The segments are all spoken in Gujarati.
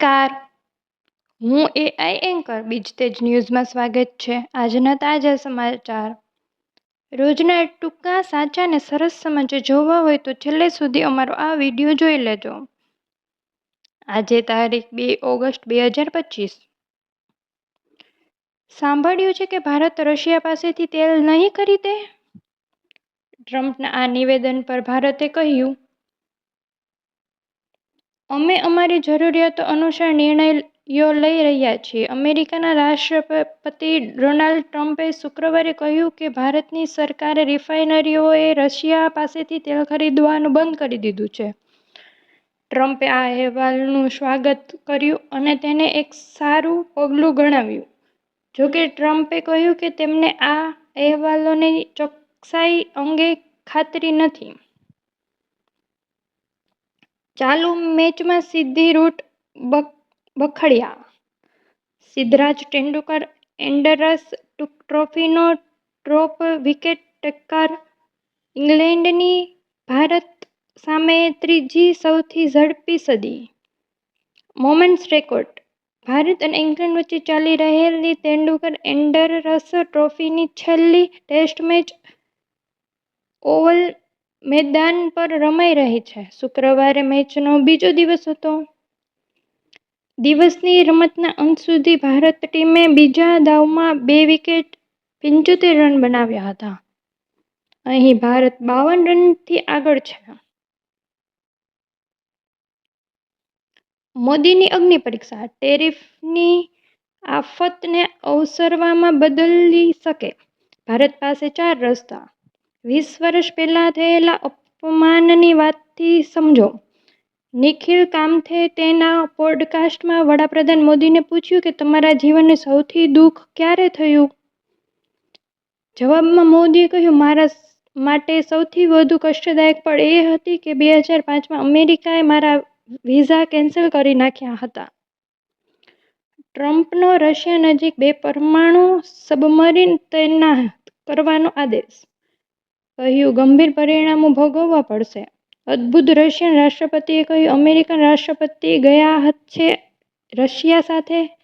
નમસ્કાર. હું એઆઈ એન્કર. બીજતેજ ન્યૂઝમાં સ્વાગત છે. આજના તાજા સમાચાર. રોજના ટૂંકા, સાચા અને સરસ સમાચાર જોવા હોય તો છેલ્લે સુધી અમારો આ વીડિયો જોઈ લેજો. આજે તારીખ બે ઓગસ્ટ બે હજાર પચીસ. સાંભળ્યું છે કે ભારત રશિયા પાસેથી તેલ નહીં ખરીદે? ટ્રમ્પના આ નિવેદન પર ભારતે કહ્યું અમે અમારી જરૂરિયાતો અનુસાર નિર્ણયો લઈ રહ્યા છીએ. અમેરિકાના રાષ્ટ્રપતિ ડોનાલ્ડ ટ્રમ્પે શુક્રવારે કહ્યું કે ભારતની સરકારે રિફાઇનરીઓએ રશિયા પાસેથી તેલ ખરીદવાનું બંધ કરી દીધું છે. ટ્રમ્પે આ અહેવાલનું સ્વાગત કર્યું અને તેને એક સારું પગલું ગણાવ્યું. જોકે ટ્રમ્પે કહ્યું કે તેમને આ અહેવાલોની ચોકસાઈ અંગે ખાતરી નથી. ચાલુ મેચમાં સીધી રૂટ બખડ્યા. સિદ્ધરાજ તેંડુલકર, એન્ડરસ ટ્રોફીનો ટ્રોપ વિકેટ ટક્કર. ઇંગ્લેન્ડની ભારત સામે ત્રીજી સૌથી ઝડપી સદી. Moments record. ભારત અને ઇંગ્લેન્ડ વચ્ચે ચાલી રહેલી તેંડુલકર એન્ડરસ ટ્રોફીની છેલ્લી ટેસ્ટ મેચ ઓવલ મેદાન પર રમાઈ રહી છે. શુક્રવારે મેચનો બીજો દિવસ હતો. દિવસની રમતના અંત સુધી ભારત ટીમે બીજા દાવમાં બે વિકેટ, પંચોતેર રન બનાવ્યા હતા. અહીં ભારત બાવન રનથી આગળ છે. મોદીની અગ્નિ પરીક્ષા, ટેરિફની આફતને અવસરવામાં બદલી શકે. ભારત પાસે ચાર રસ્તા વીસ વર્ષ પહેલાં થયેલા અપમાનની વાતથી સમજો. નિખિલ કામથે તેના પોડકાસ્ટમાં વડાપ્રધાન મોદીને પૂછ્યું કે તમારા જીવનને સૌથી દુઃખ ક્યારે થયું? જવાબમાં મોદીએ કહ્યું, મારા માટે સૌથી વધુ કષ્ટદાયક પળ એ હતી કે બે હજાર પાંચમાં અમેરિકાએ મારા વિઝા કેન્સલ કરી નાખ્યા હતા. ટ્રમ્પનો રશિયા નજીક બે પરમાણુ સબમરીન તૈનાત કરવાનો આદેશ. કહ્યું, ગંભીર પરિણામો ભોગવવા પડશે. અદ્ભુત રશિયન રાષ્ટ્રપતિએ કહ્યું, અમેરિકન રાષ્ટ્રપતિ ગયા છે રશિયા સાથે?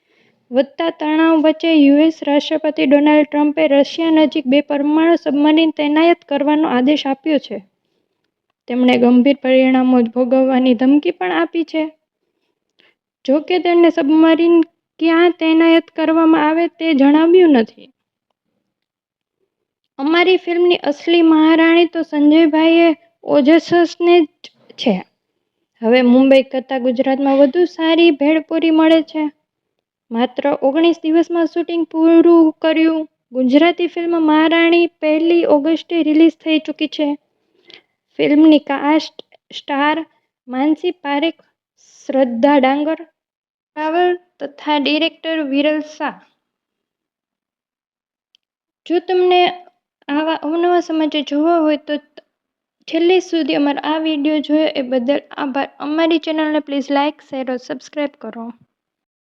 વધતા તણાવ વચ્ચે યુએસ રાષ્ટ્રપતિ ડોનાલ્ડ ટ્રમ્પે રશિયા નજીક બે પરમાણુ સબમરીન તૈનાયત કરવાનો આદેશ આપ્યો છે. તેમણે ગંભીર પરિણામો ભોગવવાની ધમકી પણ આપી છે. જોકે તેમણે સબમરીન ક્યાં તૈનાયત કરવામાં આવે તે જણાવ્યું નથી. અમારી ફિલ્મની અસલી મહારાણી તો સંજયભાઈએ ઓજસને જ છે. હવે મુંબઈ કરતાં ગુજરાતમાં વધુ સારી ભેળપૂરી મળે છે. માત્ર ઓગણીસ દિવસમાં શૂટિંગ પૂરું કર્યું, ગુજરાતી ફિલ્મ મહારાણી પહેલી ઓગસ્ટે રિલીઝ થઈ ચૂકી છે. ફિલ્મની કાસ્ટ સ્ટાર માનસી પારેખ, શ્રદ્ધા ડાંગર, રાવલ તથા ડિરેક્ટર વિરલ શાહ. જો તમને આવા અવનવા સમાચાર જોવા હોય તો છેલ્લે સુધી અમારો આ વીડિયો જોયો એ બદલ આભાર. અમારી ચેનલને પ્લીઝ લાઇક શેર સબસ્ક્રાઈબ કરો.